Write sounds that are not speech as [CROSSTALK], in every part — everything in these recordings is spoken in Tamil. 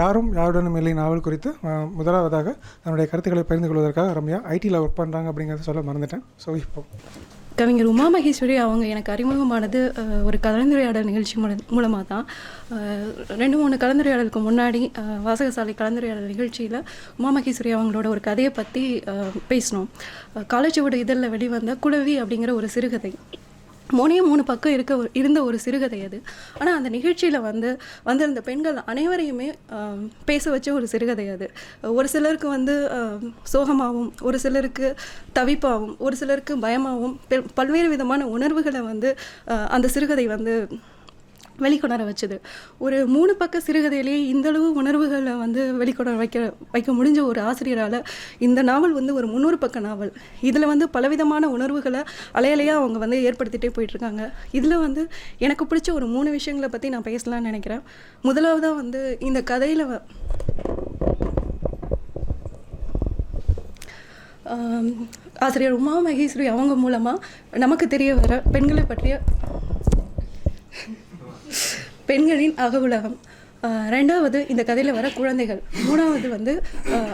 யாரும் யாருடனும் இல்லை நாவல் குறித்து முதலாவதாக தன்னுடைய கருத்துக்களை பகிர்ந்து கொள்வதற்காக ரம்யா ஐடியில் ஒர்க் பண்ணுறாங்க அப்படிங்கிறத சொல்ல மறந்துட்டேன். ஸோ இப்போ. கவிஞர் உமா மகேஸ்வரி அவங்க எனக்கு அறிமுகமானது ஒரு கலந்துரையாடல் நிகழ்ச்சி மூலமாக தான். ரெண்டு மூணு கலந்துரையாடலுக்கு முன்னாடி வாசகசாலை கலந்துரையாடல் நிகழ்ச்சியில் உமா மகேஸ்வரி அவங்களோட ஒரு கதையை பற்றி பேசினோம். காலேஜோட இதழில் வெளிவந்த குளவி அப்படிங்கிற ஒரு சிறுகதை. மூணே மூணு பக்கம் இருக்க ஒரு- இருந்த ஒரு சிறுகதை அது. ஆனால் அந்த நிகழ்ச்சியில் வந்து வந்திருந்த பெண்கள் அனைவரையுமே பேச வச்ச ஒரு சிறுகதை அது. ஒரு சிலருக்கு வந்து சோகமாகவும் ஒரு சிலருக்கு தவிப்பாகவும் ஒரு சிலருக்கு பயமாகவும் பெ- பல்வேறு விதமான உணர்வுகளை வந்து அந்த சிறுகதை வந்து வெளிக்கொணர வச்சது. ஒரு மூணு பக்க சிறுகதையிலேயே இந்தளவு உணர்வுகளை வந்து வெளிக்கொணர வைக்க வைக்க முடிஞ்ச ஒரு ஆசிரியரால் இந்த நாவல் வந்து ஒரு முந்நூறு பக்க நாவல். இதில் வந்து பலவிதமான உணர்வுகளை அலையலையாக அவங்க வந்து ஏற்படுத்திகிட்டே போயிட்டுருக்காங்க. இதில் வந்து எனக்கு பிடிச்ச ஒரு மூணு விஷயங்களை பற்றி நான் பேசலாம்னு நினைக்கிறேன். முதலாவதாக வந்து இந்த கதையில் ஆசிரியர் உமா மகேஸ்வரி அவங்க மூலமாக நமக்கு தெரிய வர பெண்களை பற்றிய பெண்களின் அக உலகம் ரெண்டாவது இந்த கதையில் வர குழந்தைகள். மூணாவது வந்து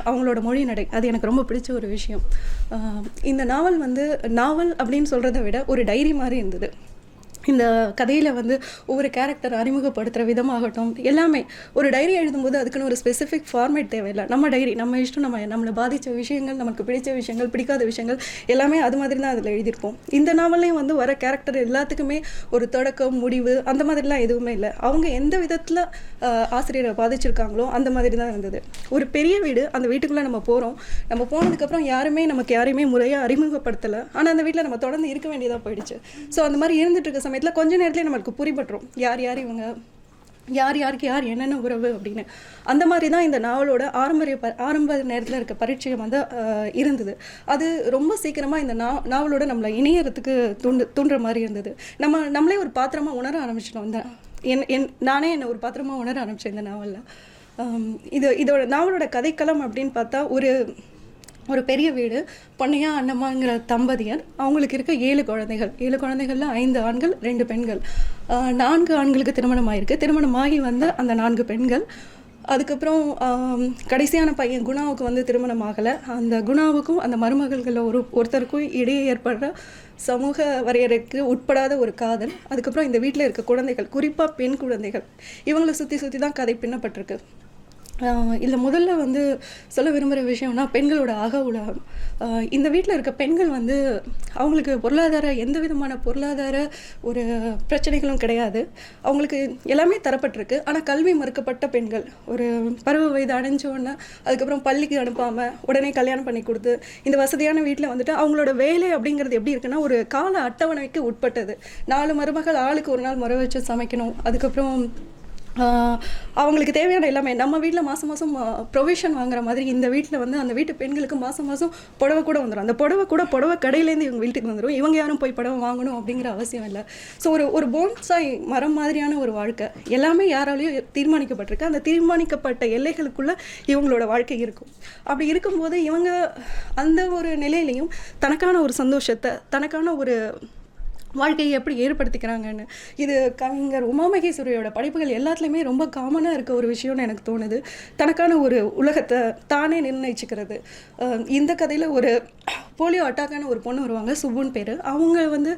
அவங்களோட மொழி நடை. அது எனக்கு ரொம்ப பிடிச்ச ஒரு விஷயம். இந்த நாவல் வந்து நாவல் அப்படின்னு சொல்கிறத விட ஒரு டைரி மாதிரி இருந்தது. இந்த கதையில் வந்து ஒவ்வொரு கேரக்டர் அறிமுகப்படுத்துகிற விதமாகட்டும் எல்லாமே ஒரு டைரி எழுதும்போது அதுக்குன்னு ஒரு ஸ்பெசிஃபிக் ஃபார்மேட் தேவையில்லை. நம்ம டைரி நம்ம இஷ்டம் நம்ம நம்மளை பாதித்த விஷயங்கள் நமக்கு பிடிச்ச விஷயங்கள் பிடிக்காத விஷயங்கள் எல்லாமே அது மாதிரி தான் அதில் எழுதியிருப்போம். இந்த நாவல்லையும் வந்து வர கேரக்டர் எல்லாத்துக்குமே ஒரு தொடக்கம் முடிவு அந்த மாதிரிலாம் எதுவுமே இல்லை. அவங்க எந்த விதத்தில் ஆசிரியரை பாதிச்சிருக்காங்களோ அந்த மாதிரி தான் இருந்தது. ஒரு பெரிய வீடு அந்த வீட்டுக்குள்ளே நம்ம போகிறோம் நம்ம போனதுக்கப்புறம் யாருமே நமக்கு யாரையுமே முறையாக அறிமுகப்படுத்தலை. ஆனால் அந்த வீட்டில் நம்ம தொடர்ந்து இருக்க வேண்டியதாக போயிடுச்சு. ஸோ அந்த மாதிரி இருந்துட்டு இருக்க சமயத்தில் கொஞ்ச நேரத்துலேயே நம்மளுக்கு புரிபட்டுரும். யார் யார் இவங்க? யார் யாருக்கு யார் என்னென்ன உறவு அப்படின்னு. அந்த மாதிரி தான் இந்த நாவலோட ஆரம்பரிய ப ஆரம்ப நேரத்தில் இருக்க பரிச்சயம் வந்து இருந்தது. அது ரொம்ப சீக்கிரமாக இந்த நா நாவலோட நம்மளை இணையறதுக்கு தூண்டு தூண்டுற மாதிரி இருந்தது. நம்ம நம்மளே ஒரு பாத்திரமாக உணர ஆரம்பிச்சிட்டோம் இந்த என் என் நானே என்னை ஒரு பாத்திரமாக உணர ஆரம்பித்தேன் இந்த நாவலில். இது இதோட நாவலோட கதைக்களம் அப்படின்னு பார்த்தா ஒரு ஒரு பெரிய வீடு பொன்னையா அண்ணம்மாங்கிற தம்பதியர் அவங்களுக்கு இருக்க ஏழு குழந்தைகள். ஏழு குழந்தைகள்ல ஐந்து ஆண்கள் ரெண்டு பெண்கள். நான்கு ஆண்களுக்கு திருமணம் ஆயிருக்கு. திருமணமாகி வந்த அந்த நான்கு பெண்கள். அதுக்கப்புறம் கடைசியான பையன் குணாவுக்கு வந்து திருமணம் ஆகலை. அந்த குணாவுக்கும் அந்த மருமகள்களில் ஒரு ஒருத்தருக்கும் இடையே ஏற்படுற சமூக வரையறைக்கு உட்படாத ஒரு காதல். அதுக்கப்புறம் இந்த வீட்டில் இருக்க குழந்தைகள் குறிப்பாக பெண் குழந்தைகள் இவங்களை சுற்றி சுற்றி தான் கதை பின்னப்பட்டிருக்கு. இதில் முதல்ல வந்து சொல்ல விரும்புகிற விஷயம்னா பெண்களோட அக உலகம் இந்த வீட்டில் இருக்க பெண்கள் வந்து அவங்களுக்கு பொருளாதார எந்த விதமான பொருளாதார ஒரு பிரச்சனைகளும் கிடையாது. அவங்களுக்கு எல்லாமே தரப்பட்டிருக்கு. ஆனால் கல்வி மறுக்கப்பட்ட பெண்கள் ஒரு பருவ வயது அடைஞ்சோடனே அதுக்கப்புறம் பள்ளிக்கு அனுப்பாமல் உடனே கல்யாணம் பண்ணி கொடுத்து இந்த வசதியான வீட்டில் வந்துட்டு அவங்களோட வேலை அப்படிங்கிறது எப்படி இருக்குன்னா ஒரு கால அட்டவணைக்கு உட்பட்டது. நாலு மருமகள் ஆளுக்கு ஒரு நாள் முறை வச்சு சமைக்கணும். அதுக்கப்புறம் அவங்களுக்கு தேவையான எல்லாமே. நம்ம வீட்டில் மாதம் மாதம் ப்ரொவிஷன் வாங்குற மாதிரி இந்த வீட்டில் வந்து அந்த வீட்டு பெண்களுக்கு மாதம் மாதம் புடவை கூட வந்துடும் அந்த புடவை கூட புடவை கடையிலேருந்து இவங்க வீட்டுக்கு வந்துடும் இவங்க யாரும் போய் புடவை வாங்கணும் அப்படிங்கிற அவசியம் இல்லை. ஸோ ஒரு ஒரு போன்சாய் மரம் மாதிரியான ஒரு வாழ்க்கை. எல்லாமே யாராலையும் தீர்மானிக்கப்பட்டிருக்கு. அந்த தீர்மானிக்கப்பட்ட எல்லைகளுக்குள்ளே இவங்களோட வாழ்க்கை இருக்கும். அப்படி இருக்கும்போது இவங்க அந்த ஒரு நிலையிலையும் தனக்கான ஒரு சந்தோஷத்தை தனக்கான ஒரு வாழ்க்கையை எப்படி ஏற்படுத்திக்கிறாங்கன்னு. இது கவிஞர் உமாமகேஸ்வரியோட படைப்புகள் எல்லாத்துலேயுமே ரொம்ப காமனாக இருக்க ஒரு விஷயம்னு எனக்கு தோணுது. தனக்கான ஒரு உலகத்தை தானே நிர்ணயிச்சுக்கிறது. இந்த கதையில் ஒரு போலியோ அட்டாக்கான ஒரு பொண்ணு வருவாங்க சுபுன் பேர். அவங்க வந்து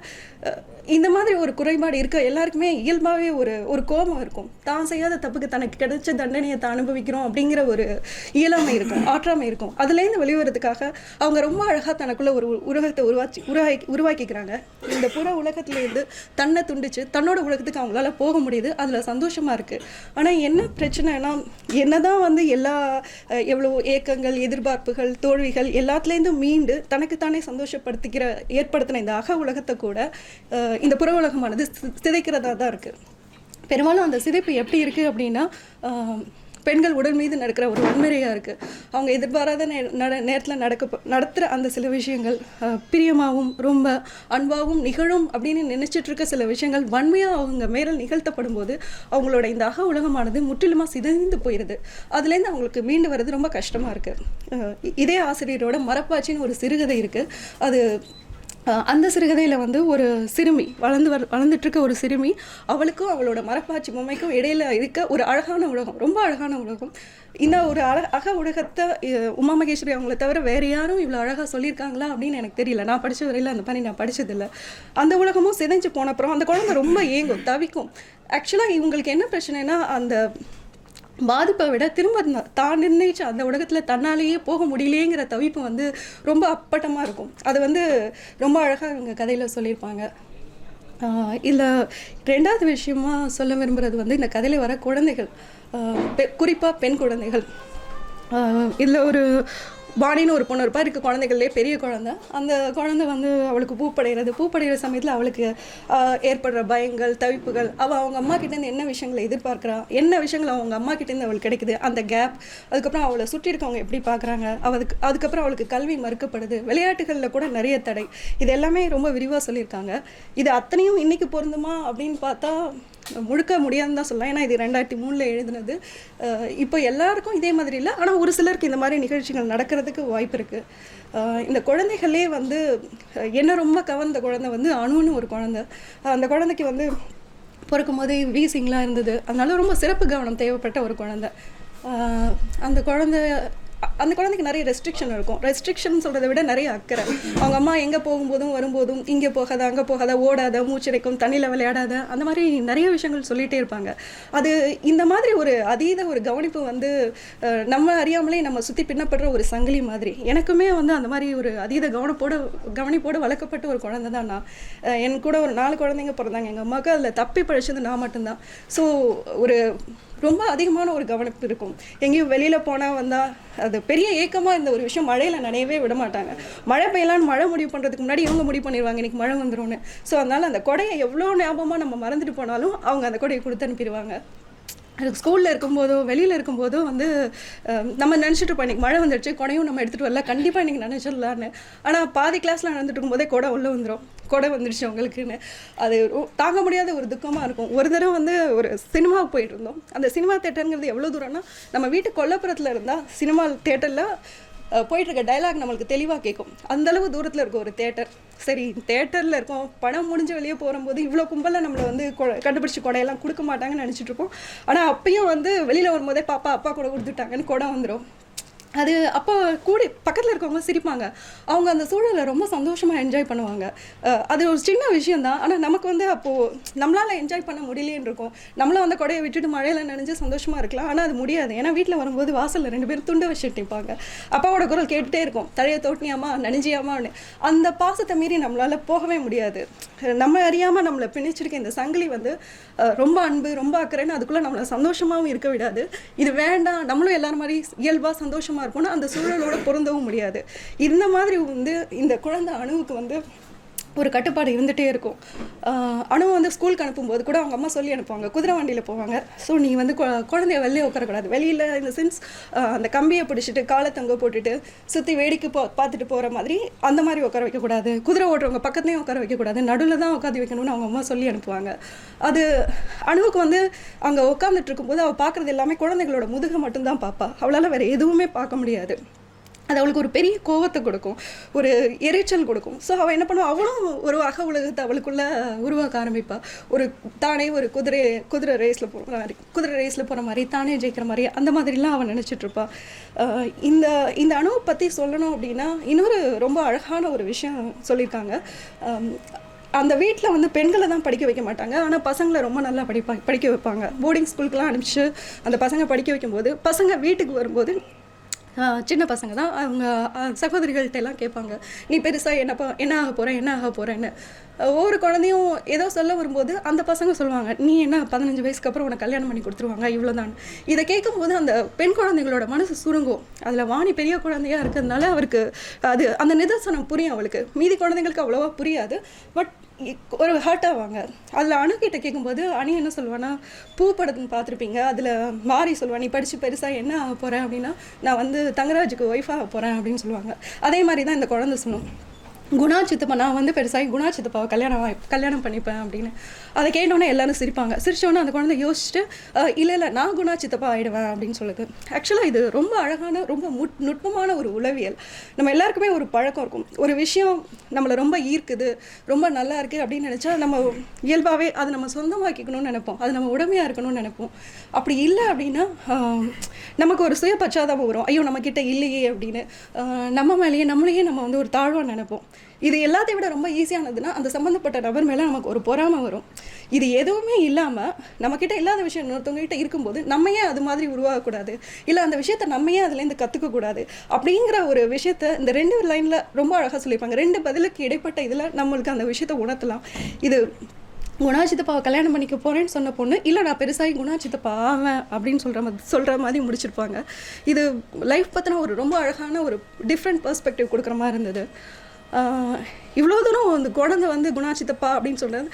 இந்த மாதிரி ஒரு குறைபாடு இருக்க எல்லாருக்குமே இயல்பாகவே ஒரு ஒரு கோபம் இருக்கும். தான் செய்யாத தப்புக்கு தனக்கு கிடைச்ச தண்டனையை தான் அனுபவிக்கிறோம் அப்படிங்கிற ஒரு இயலாமை இருக்கும் ஆற்றாமை இருக்கும். அதுலேருந்து வெளிவரதுக்காக அவங்க ரொம்ப அழகாக தனக்குள்ள ஒரு உலகத்தை உருவாச்சி உருவாக்கி உருவாக்கிக்கிறாங்க. இந்த புற உலகத்துலேருந்து தன்னை துண்டிச்சு தன்னோட உலகத்துக்கு அவங்களால போக முடியுது. அதில் சந்தோஷமாக இருக்குது ஆனால் என்ன பிரச்சனைனா என்னதான் வந்து எல்லா எவ்வளோ ஏக்கங்கள் எதிர்பார்ப்புகள் தோல்விகள் எல்லாத்துலேருந்தும் மீண்டு தனக்குத்தானே சந்தோஷப்படுத்திக்கிற ஏற்படுத்தின இந்த அக உலகத்தை கூட இந்த புற உலகமானது சி- சிதைக்கிறதா தான் இருக்குது பெரும்பாலும் அந்த சிதைப்பு எப்படி இருக்குது அப்படின்னா பெண்கள் உடல் மீது நடக்கிற ஒரு வன்முறையாக இருக்குது அவங்க எதிர்பாராத நே நட நேரத்தில் நடக்க நடத்துகிற அந்த சில விஷயங்கள் பிரியமாகவும் ரொம்ப அன்பாகவும் நிகழும் அப்படின்னு நினச்சிட்டு இருக்க சில விஷயங்கள் வன்மையாக அவங்க மேலே நிகழ்த்தப்படும் போது அவங்களோட இந்த அக உலகமானது முற்றிலுமாக சிதைந்து போயிடுது அதுலேருந்து அவங்களுக்கு மீண்டு வர்றது ரொம்ப கஷ்டமாக இருக்குது இதே ஆசிரியரோட மரப்பாச்சின்னு ஒரு சிறுகதை இருக்குது அது அந்த சிறுகதையில் வந்து ஒரு சிறுமி வளர்ந்து வர வளர்ந்துட்டுருக்க ஒரு சிறுமி அவளுக்கும் அவளோட மரப்பாச்சி பொம்மைக்கும் இடையில் இருக்க ஒரு அழகான உலகம் ரொம்ப அழகான உலகம். இந்த ஒரு அழ அக உலகத்தை உமா மகேஸ்வரி அவங்கள தவிர வேறு யாரும் இவ்வளோ அழகாக சொல்லியிருக்காங்களா அப்படின்னு எனக்கு தெரியல. நான் படித்த வரையில் அந்த மாதிரி நான் படிச்சதில்ல. அந்த உலகமும் சிதைஞ்சு போன அப்புறம் அந்த குழந்தை ரொம்ப ஏங்கும் தவிக்கும். ஆக்சுவலாக இவங்களுக்கு என்ன பிரச்சனைனா அந்த பாதிப்பை விட திரும்ப தான் நிர்ணயிச்சு அந்த உலகத்தில் தன்னாலேயே போக முடியலையேங்கிற தவிப்பு வந்து ரொம்ப அப்பட்டமாக இருக்கும். அது வந்து ரொம்ப அழகாக இவங்க கதையில் சொல்லியிருப்பாங்க. இதில் ரெண்டாவது விஷயமா சொல்ல விரும்புகிறது வந்து இந்த கதையில் வர குழந்தைகள் குறிப்பாக பெண் குழந்தைகள். இதில் ஒரு பாடின்னு ஒரு பொண்ணு இருப்பா. இருக்க குழந்தைகள்லேயே பெரிய குழந்தை. அந்த குழந்தை வந்து அவளுக்கு பூப்படைகிறது பூப்படைகிற சமயத்தில் அவளுக்கு ஏற்படுற பயங்கள் தவிப்புகள். அவள் அவங்க அம்மா கிட்டேருந்து என்ன விஷயங்களை எதிர்பார்க்குறா? என்ன விஷயங்கள் அவங்க அம்மா கிட்டேருந்து அவளுக்கு கிடைக்குது? அந்த கேப் அதுக்கப்புறம் அவளை சுற்றி இருக்கவங்க எப்படி பார்க்குறாங்க? அவளுக்கு அதுக்கப்புறம் அவளுக்கு கல்வி மறுக்கப்படுது. விளையாட்டுகளில் கூட நிறைய தடை. இது எல்லாமே ரொம்ப விரிவாக சொல்லியிருக்காங்க. இது அத்தனையும் இன்னைக்கு பொருந்துமா அப்படின்னு பார்த்தா முழுக்க முடியாதுன்னு தான் சொல்லலாம். ஏன்னா இது ரெண்டாயிரத்தி மூணில் எழுதுனது. இப்போ எல்லாருக்கும் இதே மாதிரி இல்லை. ஆனால் ஒரு சிலருக்கு இந்த மாதிரி நிகழ்ச்சிகள் நடக்கிறதுக்கு வாய்ப்பு இருக்குது இந்த குழந்தைகளே வந்து என்ன ரொம்ப கவர்ந்த குழந்தை வந்து அணுன்னு ஒரு குழந்தை. அந்த குழந்தைக்கு வந்து பிறக்கும் போதே வீசிங்லாம் இருந்தது. அதனால ரொம்ப சிறப்பு கவனம் தேவைப்பட்ட ஒரு குழந்தை. அந்த குழந்தை அந்த குழந்தைக்கு நிறைய ரெஸ்ட்ரிக்ஷன் இருக்கும். ரெஸ்ட்ரிக்ஷன் சொல்கிறத விட நிறைய அக்கறை. அவங்க அம்மா எங்கே போகும்போதும் வரும்போதும் இங்கே போகாத அங்கே போகாத ஓடாத மூச்சடைக்கும் தண்ணியில் விளையாடாத அந்த மாதிரி நிறைய விஷயங்கள் சொல்லிகிட்டே இருப்பாங்க. அது இந்த மாதிரி ஒரு அதீத ஒரு கவனிப்பு வந்து நம்ம அறியாமலே நம்ம சுற்றி பின்னப்படுற ஒரு சங்கிலி மாதிரி. எனக்குமே வந்து அந்த மாதிரி ஒரு அதீத கவனப்போடு கவனிப்போடு வளர்க்கப்பட்ட ஒரு குழந்தை தான் நான். என் கூட ஒரு நாலு குழந்தைங்க பிறந்தாங்க. எங்கள் அம்மாவுக்கு அதில் தப்பி பழிச்சது நான் மட்டும்தான். ஸோ ஒரு ரொம்ப அதிகமான ஒரு கவனிப்பு இருக்கும். எங்கேயும் வெளியில் போனால் வந்தால் அது பெரிய ஏக்கமாக இந்த ஒரு விஷயம் மழையில் நனையவே விட மாட்டாங்க. மழை பெய்யலான்னு மழை முடிவு பண்ணுறதுக்கு முன்னாடி இவங்க முடிவு பண்ணிடுவாங்க இன்றைக்கி மழை வந்துடும்னு ஸோ அதனால் அந்த கொடையை எவ்வளோ ஞாபகமாக நம்ம மறந்துட்டு போனாலும் அவங்க அந்த கொடையை கொடுத்து அனுப்பிடுவாங்க. அதுக்கு ஸ்கூலில் இருக்கும்போதோ வெளியில் இருக்கும்போதோ வந்து நம்ம நினச்சிட்டு இருப்போம் இன்னைக்கு மழை வந்துடுச்சு கொடையும் நம்ம எடுத்துகிட்டு வரல கண்டிப்பாக இன்றைக்கி நினச்சிடலான்னு ஆனால் பாதி கிளாஸில் நடந்துட்டு இருக்கும்போதே கொடை உள்ளே வந்துடும் கொடை வந்துடுச்சு உங்களுக்குன்னு அது தாங்க முடியாத ஒரு துக்கமாக இருக்கும். ஒரு தடவை வந்து ஒரு சினிமாவுக்கு போயிட்டு இருந்தோம். அந்த சினிமா தேட்டருங்கிறது எவ்வளோ தூரம்னா நம்ம வீட்டு கொல்லப்புறத்தில் இருந்தால் சினிமா தேட்டரில் போயிட்டு இருக்க டைலாக் நம்மளுக்கு தெளிவாக கேட்கும் அந்த அளவு தூரத்தில் இருக்கும் ஒரு தேட்டர் சரி தேட்டரில் இருக்கோம். படம் முடிஞ்சு வெளியே போகும்போது இவ்வளோ கும்பலில் நம்மளை வந்து கொ- கண்டுபிடிச்சி கொடையெல்லாம் கொடுக்க மாட்டாங்கன்னு நினச்சிட்ருப்போம் ஆனால் அப்பயும் வந்து வெளியில் வரும்போதே பாப்பா அப்பா கூட கொடுத்துட்டாங்கன்னு கொடை வந்துடும் அது அப்போ கூட பக்கத்தில் இருக்கவங்க சிரிப்பாங்க. அவங்க அந்த சூழலை ரொம்ப சந்தோஷமாக என்ஜாய் பண்ணுவாங்க. அது ஒரு சின்ன விஷயந்தான் ஆனால் நமக்கு வந்து அப்போது நம்மளால் என்ஜாய் பண்ண முடியலேன்னு இருக்கும். நம்மளும் அந்த கொடையை விட்டுட்டு மழையில் நனைஞ்சு சந்தோஷமாக இருக்கலாம். ஆனால் அது முடியாது. ஏன்னா வீட்டில் வரும்போது வாசலில் ரெண்டு பேரும் துண்டு வச்சுட்டு நிற்பாங்க அப்பாவோட குரல் கேட்டுகிட்டே இருக்கும். தழைய தோட்டினியாமா நனைஞ்சியாமான்னு அந்த பாசத்தை மீறி நம்மளால் போகவே முடியாது. நம்ம அறியாமல் நம்மளை பிணிச்சிருக்க இந்த சங்கிலி வந்து ரொம்ப அன்பு ரொம்ப அக்கறைன்னு அதுக்குள்ளே நம்மளை சந்தோஷமாகவும் இருக்க விடாது. இது வேண்டாம். நம்மளும் எல்லாரும் மாதிரி இயல்பாக சந்தோஷமாக இருப்போம்னா அந்த சூழலோட பொருந்தவும் முடியாது. இந்த மாதிரி வந்து இந்த குழந்தை அணுவுக்கு வந்து ஒரு கட்டுப்பாடு இருந்துகிட்டே இருக்கும். ஆஹ் அணு வந்து ஸ்கூலுக்கு அனுப்பும்போது கூட அவங்க அம்மா சொல்லி அனுப்புவாங்க. குதிரை வண்டியில் போவாங்க. ஸோ நீ வந்து கொ- குழந்தைய வெளியே உட்காரக்கூடாது. வெளியில் இந்த சென்ஸ் அந்த கம்பியை பிடிச்சிட்டு காலை தொங்க போட்டுட்டு சுற்றி வேடிக்கை போ பார்த்துட்டு போகிற மாதிரி அந்த மாதிரி உட்கார வைக்கக்கூடாது. குதிரை ஓட்டுறவங்க பக்கத்துலேயும் உட்கார வைக்கக்கூடாது. நடுவில் தான் உட்காந்து வைக்கணும்னு அவங்க அம்மா சொல்லி அனுப்புவாங்க. அது அணுவுக்கு வந்து அங்கே உட்காந்துட்டு இருக்கும்போது அவள் பார்க்குறது எல்லாமே குழந்தைகளோட முதுகை மட்டும்தான் பார்ப்பா அவளால் வேறு எதுவுமே பார்க்க முடியாது. அது அவளுக்கு ஒரு பெரிய கோவத்தை கொடுக்கும். ஒரு எரிச்சல் கொடுக்கும். ஸோ அவள் என்ன பண்ணுவா? அவளும் ஒரு அக உலகத்தை அவளுக்குள்ள உருவாக்க ஆரம்பிப்பா. ஒரு தானே ஒரு குதிரை குதிரை ரேஸில் போகிற மாதிரி குதிரை ரேஸில் போகிற மாதிரி தானே ஜெயிக்கிற மாதிரி அந்த மாதிரிலாம் அவன் நினச்சிட்ருப்பாள் இந்த இந்த அணுவை பற்றி சொல்லணும் அப்படின்னா இன்னொரு ரொம்ப அழகான ஒரு விஷயம் சொல்லியிருக்காங்க. அந்த வீட்டில் வந்து பெண்களை தான் படிக்க வைக்க மாட்டாங்க. ஆனால் பசங்களை ரொம்ப நல்லா படிப்பா படிக்க வைப்பாங்க. போர்டிங் ஸ்கூலுக்குலாம் அனுப்பிச்சு அந்த பசங்க படிக்க வைக்கும்போது பசங்க வீட்டுக்கு வரும்போது சின்ன பசங்க தான். அவங்க சகோதரிகள்கிட்ட எல்லாம் கேட்பாங்க நீ பெருசாக என்ன என்ன ஆக போகிற என்ன ஆக போகிறேன்னு ஒவ்வொரு குழந்தையும் ஏதோ சொல்ல வரும்போது அந்த பசங்க சொல்லுவாங்க நீ என்ன பதினஞ்சு வயசுக்கு அப்புறம் உனக்கு கல்யாணம் பண்ணி கொடுத்துருவாங்க இவ்வளோதான் இதை கேட்கும்போது அந்த பெண் குழந்தைகளோட மனசு சுருங்கும். அதில் வாணி பெரிய குழந்தையா இருக்கிறதுனால அவருக்கு அது அந்த நிதர்சனம் புரியும் அவளுக்கு. மீதி குழந்தைங்களுக்கு அவ்வளோவா புரியாது. பட் ஒரு ஹர்ட் ஆவாங்க. அதில் அணுக்கிட்ட கேட்கும்போது அணி என்ன சொல்லுவான்னா பூ படத்துன்னு பார்த்துருப்பீங்க. அதில் மாறி சொல்லுவா நீ படித்து பெருசாக என்ன ஆக போகிறேன் அப்படின்னா நான் வந்து தங்கராஜுக்கு ஒய்ஃபாக போகிறேன் அப்படின்னு சொல்லுவாங்க. அதே மாதிரி தான் இந்த குழந்தை சொல்லும். குணா சித்தப்பா நான் வந்து பெருசாகி குணா சித்தப்பாவை கல்யாணம் கல்யாணம் பண்ணிப்பேன் அப்படின்னு. அதை கேட்டோன்னே எல்லாரும் சிரிப்பாங்க. சிரிச்சோன்னே அந்த குழந்தை யோசிச்சுட்டு இல்லை இல்லை நான் குணா சித்தப்பா ஆகிடுவேன் அப்படின்னு சொல்லுது. ஆக்சுவலாக இது ரொம்ப அழகான ரொம்ப முட் நுட்பமான ஒரு உளவியல். நம்ம எல்லாருக்குமே ஒரு பழக்கம் இருக்கும். ஒரு விஷயம் நம்மளை ரொம்ப ஈர்க்குது ரொம்ப நல்லா இருக்குது அப்படின்னு நினச்சா நம்ம இயல்பாகவே அதை நம்ம சொந்தமாக்கிக்கணும்னு நினைப்போம். அது நம்ம உடமையாக இருக்கணும்னு நினைப்போம். அப்படி இல்லை அப்படின்னா நமக்கு ஒரு சுய பச்சாதாபம் வரும். ஐயோ நம்மக்கிட்ட இல்லையே அப்படின்னு. நம்ம மேலேயே நம்மளையே நம்ம வந்து ஒரு தாழ்வாக நினைப்போம். இது எல்லாத்தையும் விட ரொம்ப ஈஸியானதுன்னா அந்த சம்மந்தப்பட்ட நபர் மேலே நமக்கு ஒரு பொறாமை வரும். இது எதுவுமே இல்லாமல் நம்மக்கிட்ட இல்லாத விஷயம் இன்னொருத்தவங்க கிட்ட இருக்கும்போது நம்ம ஏன் அது மாதிரி உருவாகக்கூடாது. இல்லை அந்த விஷயத்த நம்ம ஏன் அதுலேருந்து கற்றுக்கக்கூடாது அப்படிங்கிற ஒரு விஷயத்த இந்த ரெண்டு லைனில் ரொம்ப அழகாக சொல்லியிருப்பாங்க. ரெண்டு பதிலுக்கு இடைப்பட்ட இதில் நம்மளுக்கு அந்த விஷயத்த உணர்த்தலாம். இது குணாச்சித்தப்பாவை கல்யாணம் பண்ணிக்க போகிறேன்னு சொன்ன பொண்ணு இல்லை நான் பெருசாகி குணாச்சித்தப்பா ஆவேன் அப்படின்னு சொல்கிற மாதிரி சொல்கிற மாதிரி முடிச்சிருப்பாங்க. இது லைஃப் பற்றின ஒரு ரொம்ப அழகான ஒரு டிஃப்ரெண்ட் பெர்ஸ்பெக்டிவ் கொடுக்குற மாதிரி இருந்தது. இவ்வளோ தூரம் அந்த குழந்தை வந்து குணாச்சித்தப்பா அப்படின்னு சொல்கிறது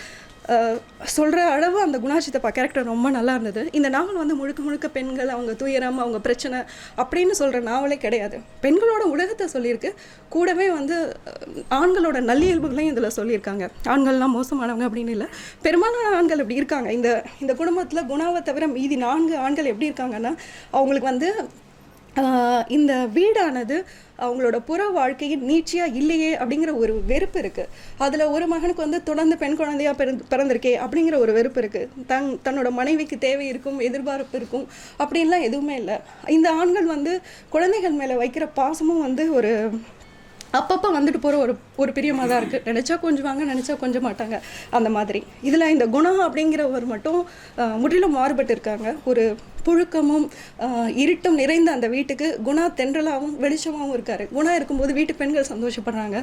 சொல்கிற அளவு அந்த குணாச்சித்தப்பா கேரக்டர் ரொம்ப நல்லா இருந்தது. இந்த நாவல் வந்து முழுக்க முழுக்க பெண்கள் அவங்க துயரம் அவங்க பிரச்சனை அப்படின்னு சொல்கிற நாவலே கிடையாது. பெண்களோட உலகத்தை சொல்லியிருக்கு. கூடவே வந்து ஆண்களோட நல்லியல்புகளையும் இதில் சொல்லியிருக்காங்க. ஆண்கள்லாம் மோசமானவங்க அப்படின்னு இல்லை. பெரும்பாலான ஆண்கள் இப்படி இருக்காங்க. இந்த இந்த குடும்பத்தில் குணாவை தவிர மீதி நான்கு ஆண்கள் எப்படி இருக்காங்கன்னா அவங்களுக்கு வந்து இந்த வீடானது அவங்களோட புற வாழ்க்கையின் நீட்சியாக இல்லையே அப்படிங்கிற ஒரு வெறுப்பு இருக்குது அதில் ஒரு மகனுக்கு வந்து தொடர்ந்து பெண் குழந்தையாக பிறந்து பிறந்திருக்கே அப்படிங்கிற ஒரு வெறுப்பு இருக்குது தன் தன்னோட மனைவிக்கு தேவை இருக்கும் எதிர்பார்ப்பு இருக்கும் அப்படின்லாம் எதுவுமே இல்லை. இந்த ஆண்கள் வந்து குழந்தைகள் மேலே வைக்கிற பாசமும் வந்து ஒரு அப்பப்போ வந்துட்டு போகிற ஒரு ஒரு பிரியமாக தான் இருக்குது நினச்சா கொஞ்சுவாங்க நினச்சா கொஞ்ச மாட்டாங்க. அந்த மாதிரி. இதில் இந்த குணம் அப்படிங்கிறவர் மட்டும் முற்றிலும் மாறுபட்டு இருக்காங்க ஒரு புழுக்கமும் இருட்டும் நிறைந்த அந்த வீட்டுக்கு குணா தென்றலாகவும் வெளிச்சமாகவும் இருக்கார். குணா இருக்கும்போது வீட்டு பெண்கள் சந்தோஷப்படுறாங்க.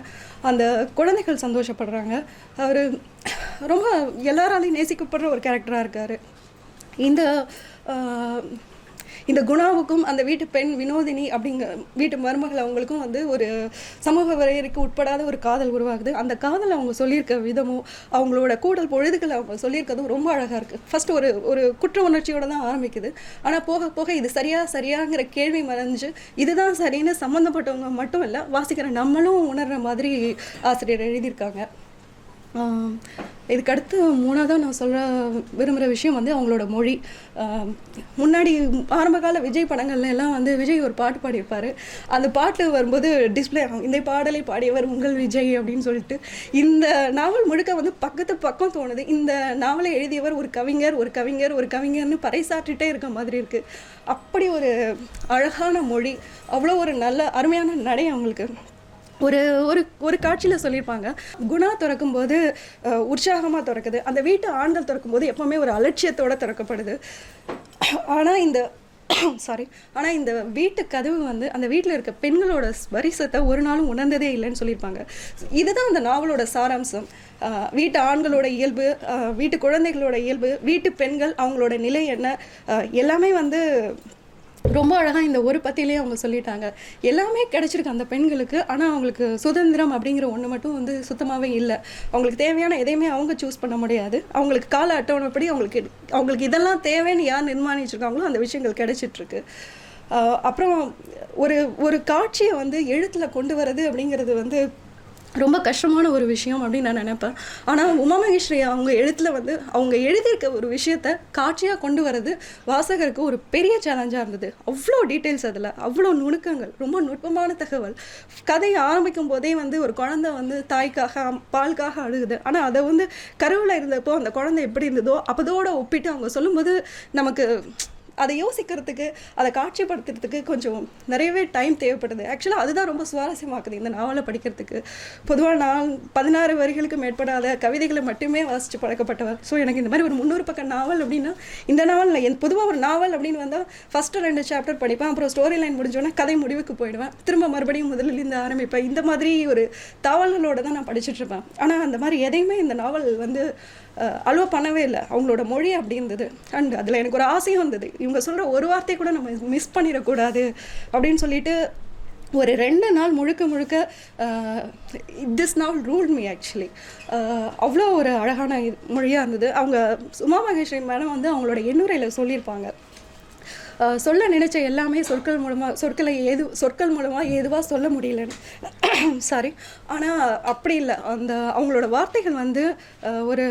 அந்த குழந்தைகள் சந்தோஷப்படுறாங்க. அவர் ரொம்ப எல்லாராலையும் நேசிக்கப்படுற ஒரு கேரக்டராக இருக்கார். இந்த இந்த குணாவுக்கும் அந்த வீட்டு பெண் வினோதினி அப்படிங்கிற வீட்டு மருமகள் அவங்களுக்கும் வந்து ஒரு சமூக வரையறைக்கு உட்படாத ஒரு காதல் உருவாகுது. அந்த காதல் அவங்க சொல்லியிருக்க விதமும் அவங்களோட கூடல் பொழுதுகள் அவங்க சொல்லியிருக்கிறதும் ரொம்ப அழகாக இருக்குது ஃபஸ்ட்டு ஒரு ஒரு குற்ற உணர்ச்சியோட தான் ஆரம்பிக்குது. ஆனால் போக போக இது சரியா சரியாங்கிற கேள்வி மறைஞ்சு இதுதான் சரின்னு சம்மந்தப்பட்டவங்க மட்டும் இல்லை வாசிக்கிற நம்மளும் உணர்ற மாதிரி ஆசிரியர் எழுதியிருக்காங்க. இதுக்கடுத்து மூணாவதாக நான் சொல்ல விரும்புகிற விஷயம் வந்து அவங்களோட மொழி. முன்னாடி முன்னாடி ஆரம்பகால விஜய் படங்கள்ல எல்லாம் வந்து விஜய் ஒரு பாட்டு பாடியிருப்பார். அந்த பாட்டு வரும்போது டிஸ்ப்ளே ஆகும் இந்த பாடலை பாடியவர் உங்கள் விஜய் அப்படின்னு சொல்லிட்டு இந்த நாவல் முழுக்க வந்து பக்கத்து பக்கம் தோணுது. இந்த நாவலை எழுதியவர் ஒரு கவிஞர் ஒரு கவிஞர் ஒரு கவிஞர்னு பறைசாற்றிட்டே இருக்க மாதிரி இருக்குது அப்படி ஒரு அழகான மொழி அவ்வளோ ஒரு நல்ல அருமையான நடை அவங்களுக்கு. ஒரு ஒரு ஒரு காட்சியில் சொல்லியிருப்பாங்க. குணா திறக்கும்போது உற்சாகமாக திறக்குது. அந்த வீட்டு ஆண்கள் திறக்கும்போது எப்போவுமே ஒரு அலட்சியத்தோடு திறக்கப்படுது. ஆனால் இந்த சாரி ஆனால் இந்த வீட்டு கதவு வந்து அந்த வீட்டில் இருக்க பெண்களோட ஸ்பரிசத்தை ஒரு நாளும் உணர்ந்ததே இல்லைன்னு சொல்லியிருப்பாங்க. இதுதான் அந்த நாவலோட சாராம்சம். வீட்டு ஆண்களோட இயல்பு வீட்டு குழந்தைகளோட இயல்பு வீட்டு பெண்கள் அவங்களோட நிலை என்ன எல்லாமே வந்து ரொம்ப அழகாக இந்த ஒரு பத்தியிலே அவங்க சொல்லிட்டாங்க. எல்லாமே கிடைச்சிருக்கு அந்த பெண்களுக்கு. ஆனால் அவங்களுக்கு சுதந்திரம் அப்படிங்கிற ஒன்று மட்டும் வந்து சுத்தமாகவே இல்லை. அவங்களுக்கு தேவையான எதையுமே அவங்க சூஸ் பண்ண முடியாது. அவங்களுக்கு கால அட்டவணைப்படி அவங்களுக்கு அவங்களுக்கு இதெல்லாம் தேவைன்னு யார் நிர்மாணிச்சிருக்காங்களோ அந்த விஷயங்கள் கிடச்சிட்ருக்கு. அப்புறம் ஒரு ஒரு காட்சியை வந்து எழுத்தில் கொண்டு வரது அப்படிங்கிறது வந்து ரொம்ப கஷ்டமான ஒரு விஷயம் அப்படின்னு நான் நினைப்பேன். ஆனால் உமா மகேஸ்வரி அவங்க எழுத்தில் வந்து அவங்க எழுதியிருக்க ஒரு விஷயத்த காட்சியாக கொண்டு வரது வாசகருக்கு ஒரு பெரிய சேலஞ்சாக இருந்தது. அவ்வளோ டீட்டெயில்ஸ் அதில் அவ்வளோ நுணுக்கங்கள் ரொம்ப நுட்பமான தகவல். கதையை ஆரம்பிக்கும் போதே வந்து ஒரு குழந்தை வந்து தாய்க்காக அம்- அழுகுது. ஆனால் அதை வந்து கருவில் இருந்தப்போ அந்த குழந்தை எப்படி இருந்ததோ அப்போதோடு ஒப்பிட்டு அவங்க சொல்லும்போது நமக்கு அதை யோசிக்கிறதுக்கு அதை காட்சிப்படுத்துறதுக்கு கொஞ்சம் நிறையவே டைம் தேவைப்படுது. ஆக்சுவலாக அதுதான் ரொம்ப சுவாரஸ்யமாக்குது இந்த நாவலை படிக்கிறதுக்கு. பொதுவாக நான் பதினாறு வரிகளுக்கு மேற்படாத கவிதைகளை மட்டுமே வாசித்து பழக்கப்பட்டவர். ஸோ எனக்கு இந்த மாதிரி ஒரு முந்நூறு பக்கம் நாவல் அப்படின்னா இந்த நாவல் என் பொதுவாக ஒரு நாவல் அப்படின்னு வந்தால் ஃபஸ்ட்டு ரெண்டு சாப்டர் படிப்பேன் அப்புறம் ஸ்டோரி லைன் முடிஞ்சோடனே கதை முடிவுக்கு போயிடுவேன். திரும்ப மறுபடியும் முதலில் இருந்து ஆரம்பிப்பேன். இந்த மாதிரி ஒரு தாவல்களோடு தான் நான் படிச்சுட்ருப்பேன் ஆனால் அந்த மாதிரி எதையுமே இந்த நாவல் வந்து அலோ பண்ணவே இல்லை. அவங்களோட மொழி அப்படி இருந்தது. அண்ட் அதில் எனக்கு ஒரு ஆசையும் இருந்தது இவங்க சொல்கிற ஒரு வார்த்தை கூட நம்ம மிஸ் பண்ணிடக்கூடாது அப்படின்னு சொல்லிட்டு ஒரு ரெண்டு நாள் முழுக்க முழுக்க திஸ் நாள் ரூல் மீ ஆக்சுவலி அவ்வளோ ஒரு அழகான மொழியாக இருந்தது. அவங்க உமா மகேஸ்வரி மேடம் வந்து அவங்களோட எண்ணுரையில் சொல்லியிருப்பாங்க. சொல்ல நினைச்ச எல்லாமே சொற்கள் மூலமாக சொற்களை ஏது சொற்கள் மூலமாக ஏதுவாக சொல்ல முடியலன்னு. [COUGHS] சாரி ஆனால் அப்படி இல்லை. அந்த அவங்களோட வார்த்தைகள் வந்து ஒரு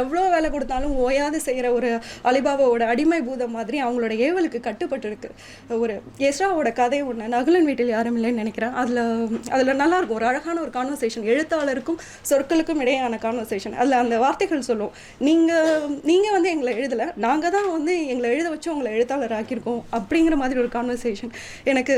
எவ்வளோ வேலை கொடுத்தாலும் ஓயாது செய்கிற ஒரு அலிபாபாவோட அடிமை பூதம் மாதிரி அவங்களோட ஏவலுக்கு கட்டுப்பட்டு இருக்கு ஒரு எஸ்ராவோட கதை ஒன்று நகுலன் வீட்டில் யாரும் இல்லைன்னு நினைக்கிறேன். அதில் அதில் நல்லாயிருக்கும் ஒரு அழகான ஒரு கான்வர்சேஷன் எழுத்தாளருக்கும் சொற்களுக்கும் இடையான கான்வர்சேஷன் அதில் அந்த வார்த்தைகள் சொல்லும். நீங்கள் நீங்கள் வந்து எங்களை எழுதலை. நாங்கள் தான் வந்து எங்களை எழுத வச்சு உங்களை எழுத்தாளர் ஆக்கியிருக்கோம் அப்படிங்கிற மாதிரி ஒரு கான்வர்சேஷன் எனக்கு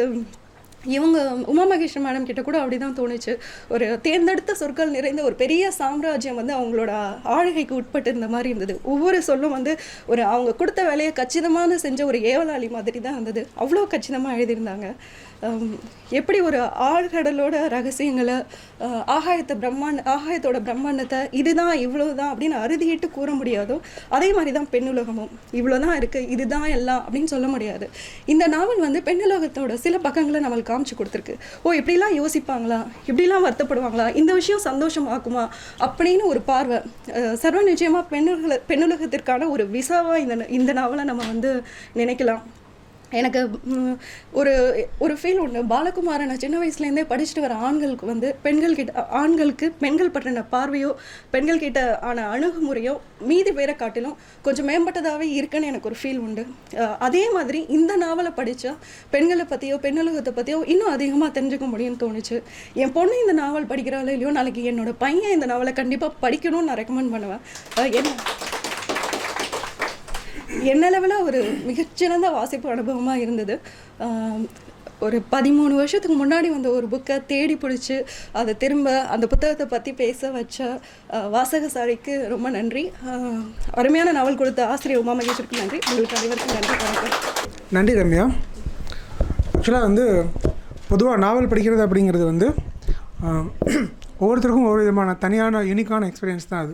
இவங்க உமா மகேஸ்வரன் மேடம் கிட்ட கூட அப்படிதான் தோணுச்சு. ஒரு தேர்ந்தெடுத்த சொற்கள் நிறைந்த ஒரு பெரிய சாம்ராஜ்யம் வந்து அவங்களோட ஆளுகைக்கு உட்பட்டு இருந்த மாதிரி இருந்தது. ஒவ்வொரு சொல்லும் வந்து ஒரு அவங்க கொடுத்த வேலையை கச்சிதமான செஞ்ச ஒரு ஏவலாளி மாதிரி தான் இருந்தது. அவ்வளோ கச்சிதமாக எழுதியிருந்தாங்க. எப்படி ஒரு ஆழ்கடலோட ரகசியங்களை ஆகாயத்தை பிரம்மாண்ட ஆகாயத்தோட பிரம்மாண்டத்தை இதுதான் இவ்வளோதான் அப்படின்னு அறுதியிட்டு கூற முடியாதோ அதே மாதிரி தான் பெண்ணுலகமும். இவ்வளோதான் இருக்குது இதுதான் எல்லாம் அப்படின்னு சொல்ல முடியாது. இந்த நாவல் வந்து பெண்ணுலகத்தோட சில பக்கங்களை நம்மளுக்கு காமிச்சு கொடுத்துருக்கு. ஓ இப்படிலாம் யோசிப்பாங்களா? இப்படிலாம் வருத்தப்படுவாங்களா? இந்த விஷயம் சந்தோஷமாக்குமா? அப்படின்னு ஒரு பார்வை. சர்வ நிச்சயமாக பெண்ணுல பெண்ணுலகத்திற்கான ஒரு விசாவாக இந்த இந்த நாவலை நம்ம வந்து நினைக்கலாம். எனக்கு ஒரு ஒரு ஃபீல் ஒன்று பாலகுமாரை நான் சின்ன வயசுலேருந்தே படிச்சுட்டு வர ஆண்களுக்கு வந்து பெண்கள் கிட்ட ஆண்களுக்கு பெண்கள் பற்றின பார்வையோ பெண்கள் கிட்ட ஆன அணுகுமுறையோ மீதி பேரை காட்டிலும் கொஞ்சம் மேம்பட்டதாகவே இருக்குன்னு எனக்கு ஒரு ஃபீல் உண்டு. அதே மாதிரி இந்த நாவலை படித்தா பெண்களை பற்றியோ பெண்ணுலகத்தை பற்றியோ இன்னும் அதிகமாக தெரிஞ்சுக்க முடியும்னு தோணுச்சு. என் பொண்ணு இந்த நாவல் படிக்கிறாளோ இல்லையோ நாளைக்கு என்னோட பையன் இந்த நாவலை கண்டிப்பாக படிக்கணும்னு நான் ரெக்கமெண்ட் பண்ணுவேன். என்ன? என்னளவில் ஒரு மிகச்சிறந்த வாசிப்பு அனுபவமாக இருந்தது. ஒரு பதிமூணு வருஷத்துக்கு முன்னாடி வந்த ஒரு புக்கை தேடி பிடிச்சி அதை திரும்ப அந்த புத்தகத்தை பற்றி பேச வச்ச ஆ, வாசகசாலைக்கு ரொம்ப நன்றி. அருமையான நாவல் கொடுத்த ஆசிரியர் உமா மகேஷருக்கு நன்றி. உங்களுக்கு அனைவருக்கும் நன்றி வணக்கம். நன்றி ரம்யா. ஆக்சுவலாக வந்து பொதுவாக நாவல் படிக்கிறது அப்படிங்கிறது வந்து ஒவ்வொருத்தருக்கும் ஒவ்வொரு விதமான தனியான யூனிக்கான எக்ஸ்பீரியன்ஸ் தான் அது.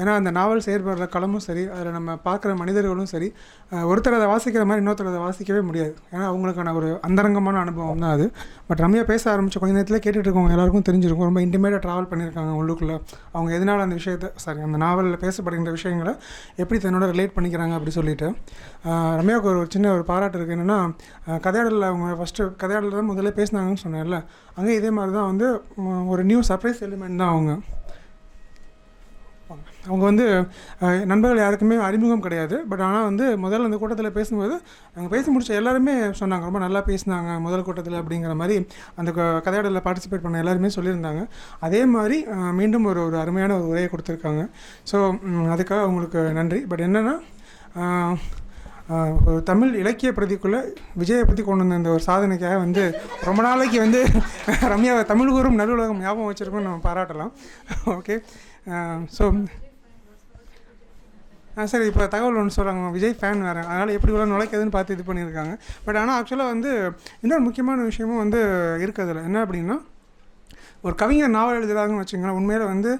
ஏன்னா அந்த நாவல் செயற்படுற களமும் சரி அதில் நம்ம பார்க்குற மனிதர்களும் சரி ஒருத்தர் அதை வாசிக்கிற மாதிரி இன்னொருத்தர் அதை வாசிக்கவே முடியாது. ஏன்னா அவங்களுக்கான ஒரு அந்தரங்கமான அனுபவம் தான் அது. பட் ரம்யா பேச ஆரம்பித்த கொஞ்ச நேரத்தில் கேட்டுட்டு இருக்கவங்க எல்லாருக்கும் தெரிஞ்சிருக்கும். ரொம்ப இன்டிமேட்டாக ட்ராவல் பண்ணியிருக்காங்க உள்ளுக்குள்ளே. அவங்க எதனால் அந்த விஷயத்தை சாரி அந்த நாவலில் பேசப்படுகின்ற விஷயங்களை எப்படி தன்னோட ரிலேட் பண்ணிக்கிறாங்க அப்படி சொல்லிட்டு ரம்யாவுக்கு ஒரு சின்ன ஒரு பாராட்டு இருக்குது என்னென்னா கதையாடலில் அவங்க ஃபஸ்ட்டு கதையாடலில் தான் முதல்ல பேசினாங்கன்னு சொன்னேன்ல. அங்கே இதே மாதிரி தான் வந்து ஒரு நியூ சர்ப்ரைஸ் எலிமெண்ட் தான் அவங்க. அவங்க வந்து நண்பர்கள் யாருக்குமே அறிமுகம் கிடையாது. பட் ஆனால் வந்து முதல்ல அந்த கூட்டத்தில் பேசும்போது அங்கே பேசி முடிச்ச எல்லாருமே சொன்னாங்க ரொம்ப நல்லா பேசினாங்க முதல் கூட்டத்தில் அப்படிங்கிற மாதிரி அந்த க- கதையாடலில் பார்ட்டிசிபேட் பண்ண எல்லாருமே சொல்லியிருந்தாங்க. அதே மாதிரி மீண்டும் ஒரு ஒரு அருமையான ஒரு உரையை கொடுத்துருக்காங்க. ஸோ அதுக்காக அவங்களுக்கு நன்றி. பட் என்னென்னா ஒரு தமிழ் இலக்கிய பிரதிக்குள்ளே விஜயை பற்றி கொண்டு வந்த இந்த ஒரு சாதனைக்காக வந்து ரொம்ப நாளைக்கு வந்து ரம்யா தமிழ் கூறும் நல்லுலகம் ஞாபகம் வச்சுருக்கோம் நம்ம பாராட்டலாம். ஓகே. ஸோ ஆ சரி இப்போ தகவல் ஒன்று சொல்கிறாங்க விஜய் ஃபேன் வேறு. அதனால் எப்படி உள்ள நுழைக்குதுன்னு பார்த்து இது பண்ணியிருக்காங்க. பட் ஆனால் ஆக்சுவலாக வந்து இன்னொரு முக்கியமான விஷயமும் வந்து இருக்கிறதுல என்ன அப்படின்னா ஒரு கவிஞர் நாவல் எழுதுறாங்கன்னு வச்சுங்களேன் உண்மையில் வந்து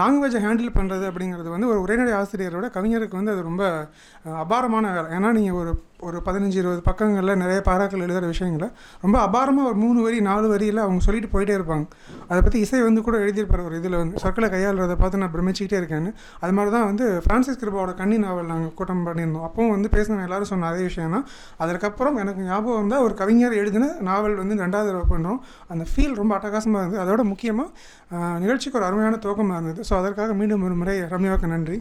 லாங்குவேஜை ஹேண்டில் பண்ணுறது அப்படிங்கிறது வந்து ஒரு உரைநடை ஆசிரியரோட கவிஞருக்கு வந்து அது ரொம்ப அபாரமான வேலை. ஏன்னா நீங்கள் ஒரு ஒரு பதினஞ்சு இருபது பக்கங்களில் நிறைய பாராக்கள் எழுதுகிற விஷயங்களை ரொம்ப அபாரமாக ஒரு மூணு வரி நாலு வரியில் அவங்க சொல்லிட்டு போயிட்டே இருப்பாங்க. அதை பற்றி இசை வந்து கூட எழுதியிருப்பார் ஒரு இதில் வந்து சொற்களை கையாளுறதை பார்த்து நான் பிரமிச்சிக்கிட்டே இருக்கேன்னு. அது மாதிரி தான் வந்து ஃப்ரான்சிஸ் கிருபாவோட கன்னி நாவல் நாங்கள் கூட்டம் பண்ணியிருந்தோம். அப்பவும் வந்து பேசின எல்லாரும் சொன்ன அதே விஷயம் தான். அதற்கப்புறம் எனக்கு ஞாபகம் வந்தால் ஒரு கவிஞர் எழுதின நாவல் வந்து ரெண்டாவது தடவை பண்ணுறோம் அந்த ஃபீல் ரொம்ப அட்டகாசமாக இருந்தது. அதோட முக்கியமாக நிகழ்ச்சிக்கு ஒரு அருமையான துவக்கமாக இருந்தது. ஸோ அதற்காக மீண்டும் ஒரு முறை ரம்யாவுக்கு நன்றி.